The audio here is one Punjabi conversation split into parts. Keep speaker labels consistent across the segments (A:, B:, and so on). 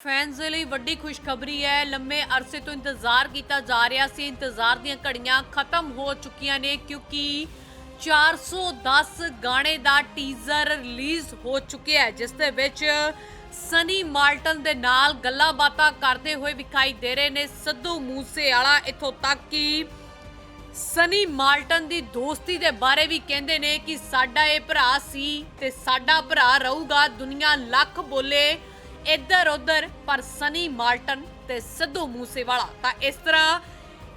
A: ਫੈਨਸ ਦੇ ਲਈ ਵੱਡੀ ਖੁਸ਼ਖਬਰੀ ਹੈ। ਲੰਮੇ ਅਰਸੇ ਤੋਂ ਇੰਤਜ਼ਾਰ ਕੀਤਾ ਜਾ ਰਿਹਾ ਸੀ। ਇੰਤਜ਼ਾਰ ਦੀਆਂ ਘੜੀਆਂ ਖਤਮ ਹੋ ਚੁੱਕੀਆਂ ਨੇ ਕਿਉਂਕਿ 410 ਗਾਣੇ ਦਾ ਟੀਜ਼ਰ ਰਿਲੀਜ਼ ਹੋ ਚੁੱਕਿਆ ਹੈ, ਜਿਸ ਦੇ ਵਿੱਚ ਸਨੀ ਮਾਲਟਨ ਦੇ ਨਾਲ ਗੱਲਾਂ ਬਾਤਾਂ ਕਰਦੇ ਹੋਏ ਵਿਖਾਈ ਦੇ ਰਹੇ ਨੇ। ਸਿੱਧੂ ਮੂਸੇਵਾਲਾ ਇੱਥੋਂ ਤੱਕ ਕਿ ਸਨੀ ਮਾਲਟਨ ਦੀ ਦੋਸਤੀ ਦੇ ਬਾਰੇ ਵੀ ਕਹਿੰਦੇ ਨੇ ਕਿ ਸਾਡਾ ਇਹ ਭਰਾ ਸੀ ਤੇ ਸਾਡਾ ਭਰਾ ਰਹੂਗਾ। ਦੁਨੀਆ ਲੱਖ ਬੋਲੇ ਇੱਧਰ ਉੱਧਰ, ਪਰ ਸਨੀ ਮਾਲਟਨ ਤੇ ਸਿੱਧੂ ਮੂਸੇਵਾਲਾ। ਤਾਂ ਇਸ ਤਰ੍ਹਾਂ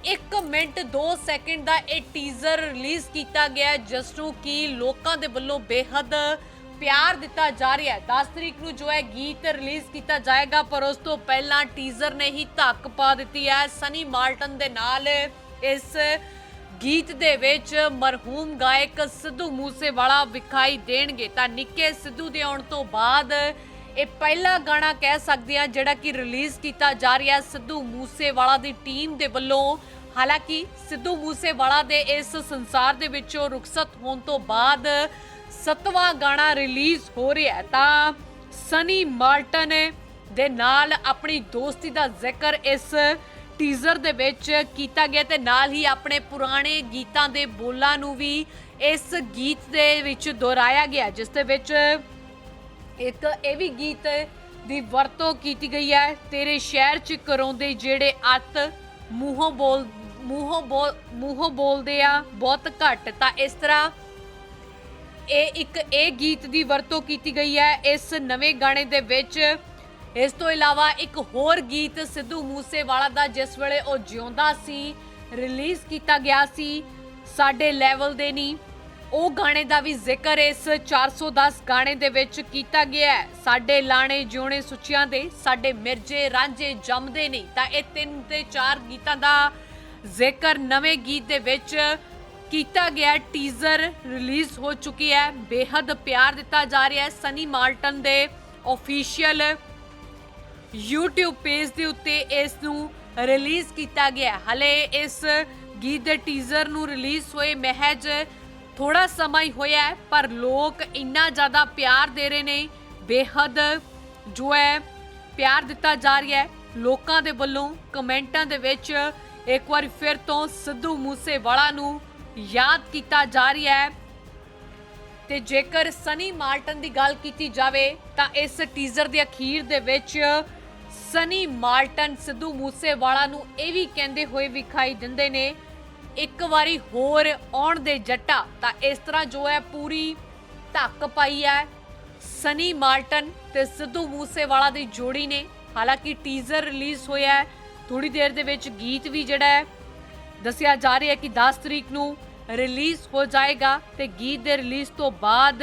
A: 1 ਮਿੰਟ 2 ਸੈਕਿੰਡ ਦਾ ਇਹ ਟੀਜ਼ਰ ਰਿਲੀਜ਼ ਕੀਤਾ ਗਿਆ ਜਿਸ ਨੂੰ ਕਿ ਲੋਕਾਂ ਦੇ ਵੱਲੋਂ ਬੇਹੱਦ ਪਿਆਰ ਦਿੱਤਾ ਜਾ ਰਿਹਾ ਹੈ। 10 ਤਰੀਕ ਨੂੰ ਜੋ ਹੈ, ਗੀਤ ਰਿਲੀਜ਼ ਕੀਤਾ ਜਾਏਗਾ, ਪਰ ਉਸ ਤੋਂ ਪਹਿਲਾਂ ਟੀਜ਼ਰ ਨੇ ਹੀ ਧੱਕ ਪਾ ਦਿੱਤੀ ਹੈ। ਸਨੀ ਮਾਲਟਨ ਦੇ ਨਾਲ ਇਸ ਗੀਤ ਦੇ ਵਿੱਚ ਮਰਹੂਮ ਗਾਇਕ ਸਿੱਧੂ ਮੂਸੇਵਾਲਾ ਵਿਖਾਈ ਦੇਣਗੇ। ਤਾਂ ਨਿੱਕੇ ਸਿੱਧੂ ਦੇ ਆਉਣ ਤੋਂ ਬਾਅਦ ਇਹ ਪਹਿਲਾ ਗਾਣਾ ਕਹਿ ਸਕਦੇ ਆ ਜਿਹੜਾ ਕਿ ਰਿਲੀਜ਼ ਕੀਤਾ ਜਾ ਰਿਹਾ ਸਿੱਧੂ ਮੂਸੇਵਾਲਾ ਦੀ ਟੀਮ ਦੇ ਵੱਲੋਂ। ਹਾਲਾਂਕਿ ਸਿੱਧੂ ਮੂਸੇਵਾਲਾ ਦੇ ਇਸ ਸੰਸਾਰ ਦੇ ਵਿੱਚੋਂ ਰੁਖਸਤ ਹੋਣ ਤੋਂ ਬਾਅਦ ਸੱਤਵਾਂ ਗਾਣਾ ਰਿਲੀਜ਼ ਹੋ ਰਿਹਾ ਹੈ। ਤਾਂ ਸਨੀ ਮਾਲਟਨ ਦੇ ਨਾਲ ਆਪਣੀ ਦੋਸਤੀ ਦਾ ਜ਼ਿਕਰ ਇਸ ਟੀਜ਼ਰ ਦੇ ਵਿੱਚ ਕੀਤਾ ਗਿਆ ਤੇ ਨਾਲ ਹੀ ਆਪਣੇ ਪੁਰਾਣੇ ਗੀਤਾਂ ਦੇ ਬੋਲਾਂ ਨੂੰ ਵੀ ਇਸ ਗੀਤ ਦੇ ਵਿੱਚ ਦੁਹਰਾਇਆ ਗਿਆ, ਜਿਸ ਦੇ ਵਿੱਚ ਇੱਕ ਇਹ ਵੀ ਗੀਤ ਦੀ ਵਰਤੋਂ ਕੀਤੀ ਗਈ ਹੈ। ਤੇਰੇ ਸ਼ਹਿਰ ਚ ਕਰਾਉਂਦੇ ਜਿਹੜੇ ਅੱਤ ਮੂੰਹੋਂ ਬੋਲ ਮੂੰਹੋਂ ਬੋਲ, ਮੂੰਹੋਂ ਬੋਲਦੇ ਆ ਬਹੁਤ ਘੱਟ। ਤਾਂ ਇਸ ਤਰ੍ਹਾਂ ਇਹ ਇੱਕ ਇਹ ਗੀਤ ਦੀ ਵਰਤੋਂ ਕੀਤੀ ਗਈ ਹੈ। ਇਸ ਨਵੇਂ ਗਾਣੇ ਦੇ ਵਿੱਚ ਇਸ ਤੋਂ ਇਲਾਵਾ ਇੱਕ ਹੋਰ ਗੀਤ ਸਿੱਧੂ ਮੂਸੇਵਾਲਾ ਦਾ ਜਿਸ ਵੇਲੇ ਉਹ ਜਿਉਂਦਾ ਸੀ, ਰਿਲੀਜ਼ ਕੀਤਾ ਗਿਆ ਸੀ, ਸਾਡੇ ਲੈਵਲ ਦੇ ਨਹੀਂ ਉਹ ਗਾਣੇ ਦਾ ਵੀ ਜ਼ਿਕਰ ਇਸ 410 ਗਾਣੇ ਦੇ ਵਿੱਚ ਕੀਤਾ ਗਿਆ ਹੈ। ਸਾਡੇ ਲਾਣੇ ਜਿਉਣੇ ਸੁੱਚਿਆਂ ਦੇ, ਸਾਡੇ ਮਿਰਜੇ ਰਾਂਝੇ ਜੰਮਦੇ ਨਹੀਂ। ਤਾਂ ਇਹ ਤਿੰਨ ਤੇ ਚਾਰ ਗੀਤਾਂ ਦਾ ਜ਼ਿਕਰ ਨਵੇਂ ਗੀਤ ਦੇ ਵਿੱਚ ਕੀਤਾ ਗਿਆ ਟੀਜ਼ਰ ਰਿਲੀਜ਼ ਹੋ ਚੁੱਕੀ ਹੈ। ਬੇਹੱਦ ਪਿਆਰ ਦਿੱਤਾ ਜਾ ਰਿਹਾ ਹੈ। ਸਨੀ ਮਾਲਟਨ ਦੇ ਅਫੀਸ਼ੀਅਲ YouTube ਪੇਜ ਦੇ ਉੱਤੇ ਇਸ ਨੂੰ ਰਿਲੀਜ਼ ਕੀਤਾ ਗਿਆ ਹੈ। ਹਲੇ ਇਸ ਗੀਤ ਦੇ ਟੀਜ਼ਰ ਨੂੰ ਰਿਲੀਜ਼ ਹੋਏ ਮਹਿਜ ਥੋੜਾ ਸਮਾਂ ਹੀ ਹੋਇਆ ਹੈ, ਪਰ ਲੋਕ ਇੰਨਾ ਜ਼ਿਆਦਾ ਪਿਆਰ ਦੇ ਰਹੇ ਨੇ। ਬੇਹੱਦ ਜੋ ਹੈ, ਪਿਆਰ ਦਿੱਤਾ ਜਾ ਰਿਹਾ ਹੈ। ਲੋਕਾਂ ਦੇ ਵੱਲੋਂ ਕਮੈਂਟਾਂ ਦੇ ਵਿੱਚ ਇੱਕ ਵਾਰ ਫਿਰ ਤੋਂ ਸਿੱਧੂ ਮੂਸੇਵਾਲਾ ਨੂੰ ਯਾਦ ਕੀਤਾ ਜਾ ਰਿਹਾ ਹੈ। ਤੇ ਜੇਕਰ ਸਨੀ ਮਾਲਟਨ ਦੀ ਗੱਲ ਕੀਤੀ ਜਾਵੇ, ਤਾਂ ਇਸ ਟੀਜ਼ਰ ਦੇ ਅਖੀਰ ਦੇ ਵਿੱਚ ਸਨੀ ਮਾਲਟਨ ਸਿੱਧੂ ਮੂਸੇਵਾਲਾ ਨੂੰ ਇਹ ਵੀ ਕਹਿੰਦੇ ਹੋਏ ਵਿਖਾਈ ਦਿੰਦੇ ਨੇ ਇੱਕ ਵਾਰੀ ਹੋਰ ਆਉਣ ਦੇ ਜੱਟਾ, ਤਾਂ ਇਸ ਤਰ੍ਹਾਂ ਜੋ ਹੈ ਪੂਰੀ ਧੱਕ ਪਾਈ ਹੈ। ਸਨੀ ਮਾਲਟਨ ਤੇ ਸਿੱਧੂ ਮੂਸੇਵਾਲਾ ਦੀ ਜੋੜੀ ਨੇ, ਹਾਲਾਂਕਿ ਟੀਜ਼ਰ ਰਿਲੀਜ਼ ਹੋਇਆ ਹੈ। ਥੋੜੀ ਦੇਰ ਦੇ ਵਿੱਚ ਗੀਤ ਵੀ ਜਿਹੜਾ ਹੈ, ਦੱਸਿਆ ਜਾ ਰਿਹਾ ਹੈ ਕਿ 10 ਤਰੀਕ ਨੂੰ ਰਿਲੀਜ਼ ਹੋ ਜਾਏਗਾ ਤੇ ਗੀਤ ਦੇ ਰਿਲੀਜ਼ ਤੋਂ ਬਾਅਦ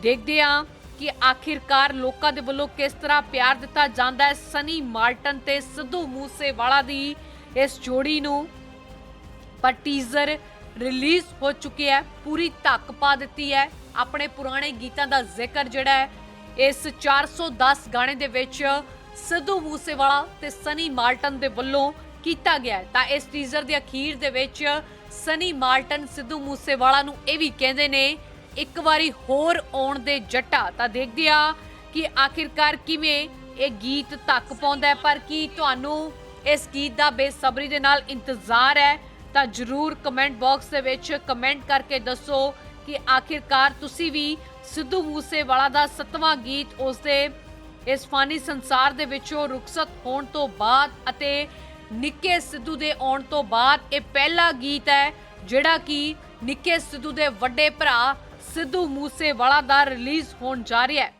A: ਦੇਖਦੇ ਹਾਂ ਕਿ ਆਖਿਰਕਾਰ ਲੋਕਾਂ ਦੇ ਵੱਲੋਂ ਕਿਸ ਤਰ੍ਹਾਂ ਪਿਆਰ ਦਿੱਤਾ ਜਾਂਦਾ ਹੈ। ਸਨੀ ਮਾਲਟਨ ਤੇ ਸਿੱਧੂ ਮੂਸੇਵਾਲਾ ਦੀ ਇਸ ਜੋੜੀ ਨੂੰ ਪਰ ਟੀਜ਼ਰ ਰਿਲੀਜ਼ ਹੋ ਚੁੱਕਿਆ ਹੈ, ਪੂਰੀ ਧੱਕ ਪਾ ਦਿੱਤੀ ਹੈ। ਆਪਣੇ ਪੁਰਾਣੇ ਗੀਤਾਂ ਦਾ ਜ਼ਿਕਰ ਜਿਹੜਾ ਹੈ, ਇਸ 410 ਗਾਣੇ ਦੇ ਵਿੱਚ ਸਿੱਧੂ ਮੂਸੇਵਾਲਾ ਤੇ ਸਨੀ ਮਾਲਟਨ ਦੇ ਵੱਲੋਂ ਕੀਤਾ ਗਿਆ ਤਾਂ ਇਸ ਟੀਜ਼ਰ ਦੇ ਅਖੀਰ ਦੇ ਵਿੱਚ ਸਨੀ ਮਾਲਟਨ, ਸਿੱਧੂ ਮੂਸੇਵਾਲਾ ਨੂੰ ਇਹ ਵੀ ਕਹਿੰਦੇ ਨੇ, ਇੱਕ ਵਾਰੀ ਹੋਰ ਆਉਣ ਦੇ ਜੱਟਾ। ਤਾਂ ਦੇਖਦੇ ਆ ਕਿ ਆਖਿਰਕਾਰ ਕਿਵੇਂ ਇਹ ਗੀਤ ਤੱਕ ਪਾਉਂਦਾ ਪਰ ਕੀ ਤੁਹਾਨੂੰ ਇਸ ਗੀਤ ਦਾ ਬੇਸਬਰੀ ਦੇ ਨਾਲ ਇੰਤਜ਼ਾਰ ਹੈ? ਤਾਂ ਜਰੂਰ ਕਮੈਂਟ ਬਾਕਸ ਦੇ ਵਿੱਚ ਕਮੈਂਟ ਕਰਕੇ ਦੱਸੋ ਕਿ ਆਖਿਰਕਾਰ ਤੁਸੀਂ ਵੀ ਸਿੱਧੂ ਮੂਸੇਵਾਲਾ ਦਾ ਸੱਤਵਾਂ ਗੀਤ ਉਸਦੇ ਇਸ ਫਾਨੀ ਸੰਸਾਰ ਦੇ ਵਿੱਚੋਂ ਰੁਖਸਤ ਹੋਣ ਤੋਂ ਬਾਅਦ ਅਤੇ ਨਿੱਕੇ ਸਿੱਧੂ ਦੇ ਆਉਣ ਤੋਂ ਬਾਅਦ ਇਹ ਪਹਿਲਾ ਗੀਤ ਹੈ ਜਿਹੜਾ ਕਿ ਨਿੱਕੇ ਸਿੱਧੂ ਦੇ ਵੱਡੇ ਭਰਾ ਸਿੱਧੂ ਮੂਸੇਵਾਲਾ ਦਾ ਰਿਲੀਜ਼ ਹੋਣ ਜਾ ਰਿਹਾ ਹੈ।